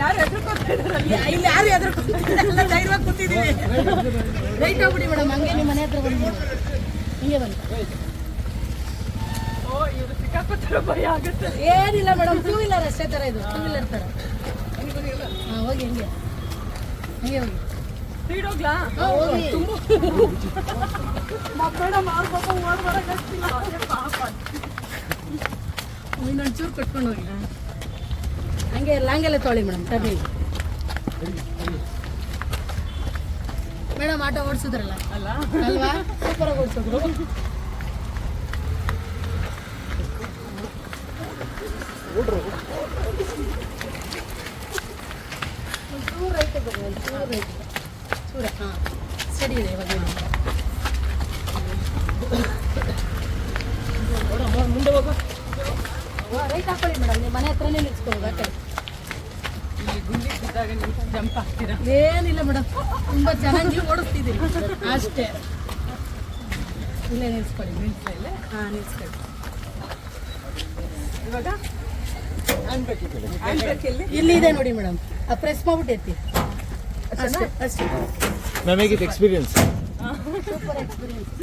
ಯಾರು ಇಲ್ಲಿ ಯಾರು ಹೆದರ್ಕೊತಿಲ್ಲ ಎಲ್ಲ ಧೈರ್ಯವಾಗಿ ಕೂತಿದ್ದೀವಿ. ರೈಟ್ ಹೋಗ್ಬಿಡಿ ಮೇಡಮ್ ಹಂಗೆ ನಿಮ್ಮ ಮನೆ ಹತ್ರ ಬಂದು ಹಿಂಗೆ ಬನ್ನಿ. ಓ ಇವರು ಸಿಕ್ಕಾಕೊತ್ತಿರೋ ಭಯ ಆಗುತ್ತೆ. ಏನಿಲ್ಲ ಮೇಡಮ್ ಟೂ ವೀಲರ್ ಅಷ್ಟೇ ಥರ ಇದು ಟೂ ವೀಲರ್ ತರ. ಹಾಂ ಹೋಗಿ ಹಿಂಗೆ. ಹಿಂಗೆ ಹೋಗಿ ಸ್ಪೀಡ್ ಹೋಗ್ಲಾ ಹಾಂ ಹೋಗಿ ಮೇಡಮ್ ಪಾಪ ಓಡ್ ಬರಕ್ಕಾಗ್ತಿಲ್ಲ ಅಯ್ಯೋ ಪಾಪ ಇನ್ನೊಂದು ಚೂರು ಕಟ್ಕೊಂಡು ಹೋಗಿ ಹಂಗೆ ಲಾಂಗೆಲ್ಲ ತೊಳಿ ಮೇಡಮ್ ಟರ್ನಿಂಗ್ ಮೇಡಮ್ ಆಟೋ ಓಡಿಸಿದ್ರಲ್ಲ ಅಲ್ಲ ಅಲ್ವಾ ಸೂಪರಾಗಿ ಓಡಿಸಿದ್ರು ಚೂರು ರೈಟ್ ಬರ್ರಿ ಒಂದು ಚೂರು ಹಾಂ ಸರಿ ಇದೆ ಇವಾಗ. ಮುಂದೆ ಹೋಗು ರೈಟ್ ಹಾಕೊಳ್ಳಿ ಮೇಡಮ್ ನಿಮ್ಮ ಮನೆ ಹತ್ರನೇ ನಿಲ್ಸ್ಕೊಳ್ಳೋದು ಆ ಕಡೆ ಜಂಪ್ ಆಗ್ತೀರಾ ಏನಿಲ್ಲ ಮೇಡಮ್. ತುಂಬ ಚೆನ್ನಾಗಿ ಓಡಿಸ್ತಿದ್ದೀರಿ ಅಷ್ಟೇ. ಇಲ್ಲೇ ನಿಲ್ಸ್ಕೊಳ್ಳಿ ನಿಲ್ಸಲ್ಲ ಹಾಂ ನಿಲ್ಸ್ಕೊಳ್ಳಿ ಇವಾಗ? ಇಲ್ಲಿ? ಇದೆ ನೋಡಿ ಮೇಡಮ್. ಆ ಪ್ರೆಸ್ ಮಾಡ್ಬಿಟ್ಟು ಎತ್ತಿ. ಅಷ್ಟೇ ಅಷ್ಟೇ Now make it experience. Super experience